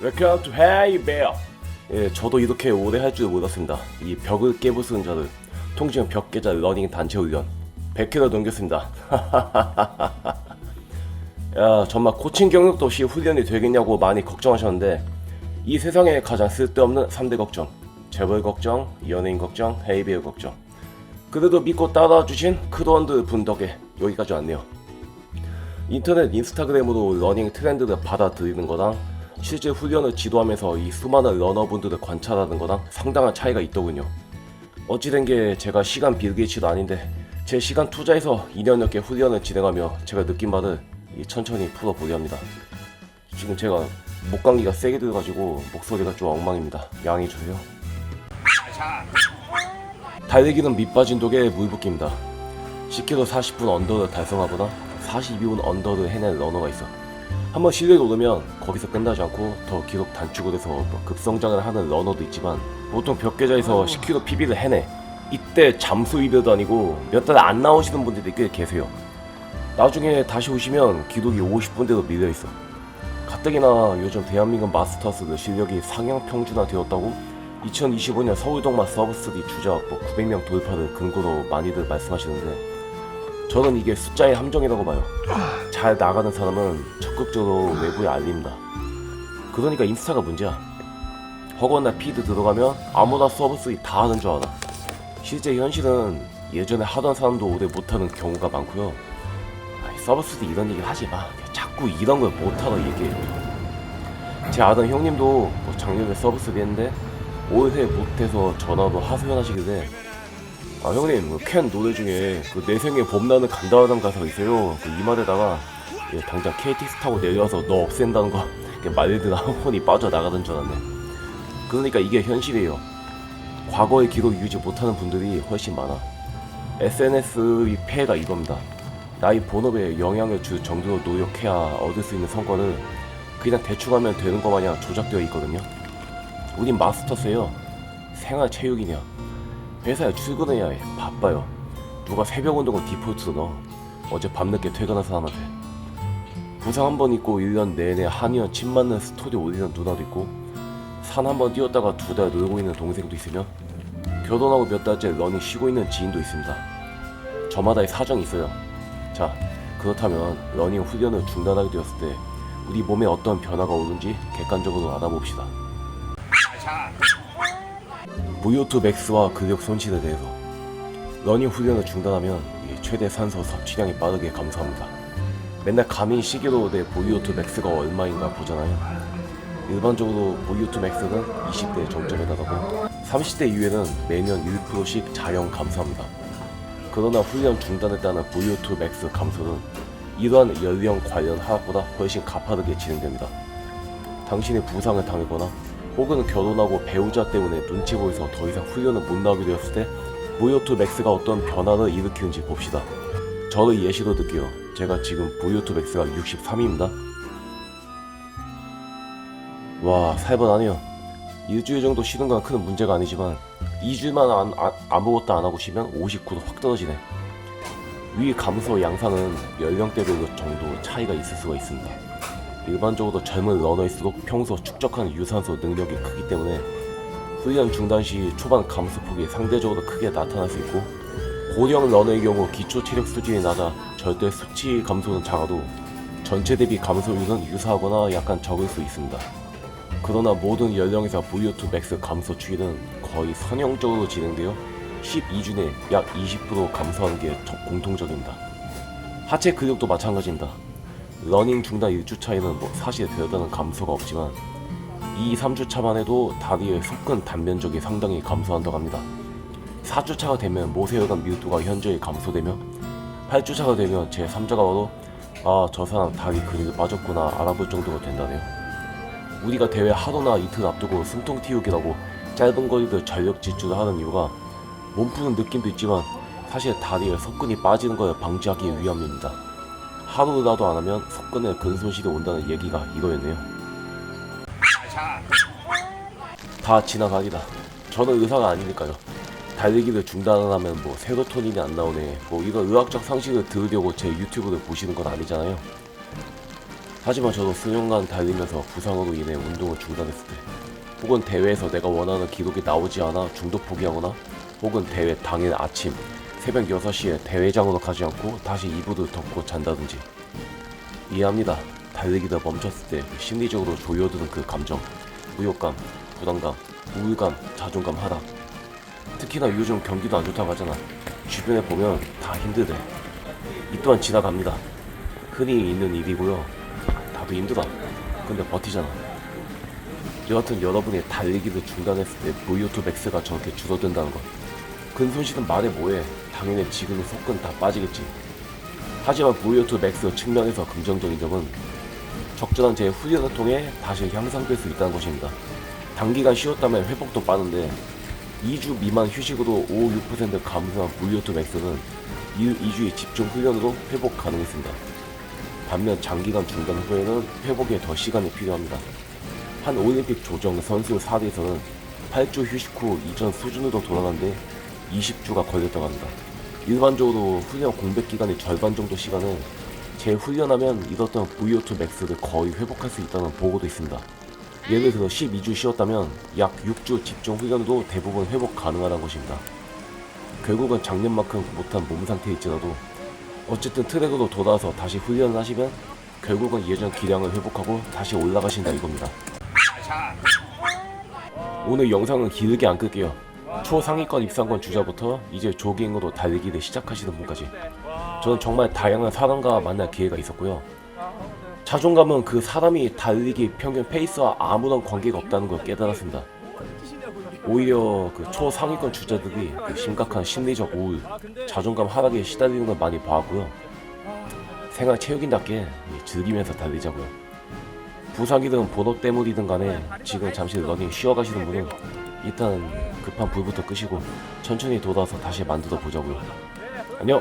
Welcome to Hey Bear. 예, 저도 이렇게 오래 할 줄 몰랐습니다. 이 벽을 깨부수는 자를 통칭 벽깨자 러닝 단체 훈련 100km 넘겼습니다. 야, 정말 코칭 경력도 없이 훈련이 되겠냐고 많이 걱정하셨는데 이 세상에 가장 쓸데없는 3대 걱정 재벌 걱정, 연예인 걱정, 헤이베어 걱정 그래도 믿고 따라주신 크루원들 분 덕에 여기까지 왔네요. 인터넷 인스타그램으로 러닝 트렌드를 받아들이는 거랑 실제 훈련을 지도하면서 이 수많은 러너분들을 관찰하는 거랑 상당한 차이가 있더군요. 어찌된 게 제가 시간 빌게이츠도 아닌데 제 시간 투자해서 2년 넘게 훈련을 진행하며 제가 느낀 바를 이 천천히 풀어보려 합니다. 지금 제가 목감기가 세게 들어가지고 목소리가 좀 엉망입니다. 양해해 주세요. 달리기는 밑빠진 독에 물 붓기입니다. 10km 40분 언더를 달성하거나 42분 언더를 해낸 러너가 있어. 한번 실력이 오르면 거기서 끝나지 않고 더 기록 단축을 해서 뭐 급성장을 하는 러너도 있지만 보통 벽계자에서 10km PB를 해내. 이때 잠수 이별도 아니고 몇 달 안 나오시는 분들이 꽤 계세요. 나중에 다시 오시면 기록이 50분대로 밀려 있어. 가뜩이나 요즘 대한민국 마스터스 실력이 상향 평준화 되었다고 2025년 서울동마 서브3 주자 뭐 900명 돌파를 근거로 많이들 말씀하시는데 저는 이게 숫자의 함정이라고 봐요. 잘 나가는 사람은 적극적으로 외부에 알립니다. 그러니까 인스타가 문제야. 허거나 피드 들어가면 아무나 서브3 다 하는 줄 알아. 실제 현실은 예전에 하던 사람도 오래 못하는 경우가 많고요. 서브3 이런 얘기 하지 마. 자꾸 이런 걸 못하러 얘기해. 제 아는 형님도 뭐 작년에 서브3 했는데 올해 못해서 전화로 하소연하시길래 아 형님 그캔 노래 중에 그 내 생에 봄나는 간다라는 가사가 있어요 그 이 말에다가 예, 당장 KTX 타고 내려와서 너 없앤다는 거 말들아 혼이 빠져나가던 줄 알았네 그러니까 이게 현실이에요 과거의 기록 유지 못하는 분들이 훨씬 많아 SNS의 폐해가 이겁니다 나의 본업에 영향을 줄 정도로 노력해야 얻을 수 있는 성과를 그냥 대충 하면 되는 것 마냥 조작되어 있거든요 우린 마스터스예요 생활 체육이냐 회사에 출근해야 해. 바빠요. 누가 새벽 운동을 디폴트로 넣어. 어제 밤늦게 퇴근한 사람한테. 부상 한 번 있고 1년 내내 한의원 침 맞는 스토리 올리는 누나도 있고 산 한 번 뛰었다가 두 달 놀고 있는 동생도 있으며 결혼하고 몇 달째 러닝 쉬고 있는 지인도 있습니다. 저마다의 사정이 있어요. 자, 그렇다면 러닝 훈련을 중단하게 되었을 때 우리 몸에 어떤 변화가 오는지 객관적으로 알아봅시다. VO2 맥스와 근력 손실에 대해서 러닝 훈련을 중단하면 이 최대 산소 섭취량이 빠르게 감소합니다. 맨날 가민 시계로 내 VO2 맥스가 얼마인가 보잖아요. 일반적으로 VO2 맥스는 20대 정점에 달하고 30대 이후에는 매년 1%씩 자연 감소합니다. 그러나 훈련 중단에 따른 VO2 맥스 감소는 이러한 연령 관련 하락보다 훨씬 가파르게 진행됩니다. 당신이 부상을 당하거나 혹은 결혼하고 배우자 때문에 눈치 보여서 더 이상 훈련을 못 나오게 되었을 때 VO2 맥스가 어떤 변화를 일으키는지 봅시다. 저를 예시로 들게요. 제가 지금 VO2 맥스가 63입니다. 와 살벌 하네요. 일주일 정도 쉬는 건 큰 문제가 아니지만 2주만 안, 아, 아무것도 안 하고 쉬면 59도 확 떨어지네. 위 감소 양상은 연령대별로 정도 차이가 있을 수가 있습니다. 일반적으로 젊은 러너일수록 평소 축적한 유산소 능력이 크기 때문에 훈련 중단 시 초반 감소폭이 상대적으로 크게 나타날 수 있고 고령 러너의 경우 기초 체력 수준이 낮아 절대 수치 감소는 작아도 전체 대비 감소율은 유사하거나 약간 적을 수 있습니다. 그러나 모든 연령에서 VO2 맥스 감소 추이는 거의 선형적으로 진행되어 12주 내 약 20% 감소하는 게 공통적입니다. 하체 근육도 마찬가지입니다. 러닝 중단 1주 차이는 뭐 사실 별다른 감소가 없지만 2, 3주 차만 해도 다리의 속근 단면적이 상당히 감소한다고 합니다. 4주 차가 되면 모세혈관 밀도가 현저히 감소되며 8주 차가 되면 제 3자가 와도 아 저 사람 다리 근육이 빠졌구나 알아볼 정도가 된다네요. 우리가 대회 하루나 이틀 앞두고 숨통 틔우기라고 짧은 거리를 전력 질주를 하는 이유가 몸 푸는 느낌도 있지만 사실 다리에 속근이 빠지는 걸 방지하기 위함입니다. 하루라도 안 하면 속근에 근손실이 온다는 얘기가 이거였네요. 다 지나가리다. 저는 의사가 아니니까요. 달리기를 중단하면 뭐 세로토닌이 안 나오네. 뭐 이런 의학적 상식을 들으려고 제 유튜브를 보시는 건 아니잖아요. 하지만 저도 수년간 달리면서 부상으로 인해 운동을 중단했을 때 혹은 대회에서 내가 원하는 기록이 나오지 않아 중도 포기하거나 혹은 대회 당일 아침 새벽 6시에 대회장으로 가지 않고 다시 이불을 덮고 잔다든지 이해합니다. 달리기다 멈췄을 때그 심리적으로 조여드는 그 감정 무욕감, 부담감, 우울감, 자존감 하락 특히나 요즘 경기도 안 좋다고 하잖아. 주변에 보면 다 힘들대. 이 또한 지나갑니다. 흔히 있는 일이고요. 다들 힘들어. 근데 버티잖아. 여하튼 여러분이 달리기를 중단했을 때 VO2 맥스가 저렇게 줄어든다는 것 근손실은 말해 뭐해. 당연히 지금은 속근 다 빠지겠지. 하지만 VO2 맥스 측면에서 긍정적인 점은 적절한 제 훈련을 통해 다시 향상될 수 있다는 것입니다. 단기간 쉬었다면 회복도 빠른데 2주 미만 휴식으로 5, 6% 감소한 VO2 맥스는 2, 2주의 집중 훈련으로 회복 가능했습니다. 반면 장기간 중단 후에는 회복에 더 시간이 필요합니다. 한 올림픽 조정 선수 사례에서는 8주 휴식 후 이전 수준으로 돌아가는데 20주가 걸렸다고 합니다. 일반적으로 훈련 공백 기간의 절반 정도 시간은 재훈련하면 잃었던 VO2 맥스를 거의 회복할 수 있다는 보고도 있습니다. 예를 들어 12주 쉬었다면 약 6주 집중 훈련도 대부분 회복 가능하다는 것입니다. 결국은 작년만큼 못한 몸 상태일지라도 어쨌든 트랙으로 돌아와서 다시 훈련을 하시면 결국은 예전 기량을 회복하고 다시 올라가신다 이겁니다. 오늘 영상은 길게 안 끌게요. 초상위권 입상권 주자부터 이제 조깅으로 달리기를 시작하시는 분까지 저는 정말 다양한 사람과 만날 기회가 있었고요. 자존감은 그 사람이 달리기 평균 페이스와 아무런 관계가 없다는 걸 깨달았습니다. 오히려 그 초상위권 주자들이 그 심각한 심리적 우울, 자존감 하락에 시달리는 걸 많이 봐왔고요. 생활 체육인답게 즐기면서 달리자고요. 부상이든 번호 때문이든 간에 지금 잠시 러닝 쉬어가시는 분은 일단 급한 불부터 끄시고 천천히 돌아서 다시 만들어 보자고요. 안녕!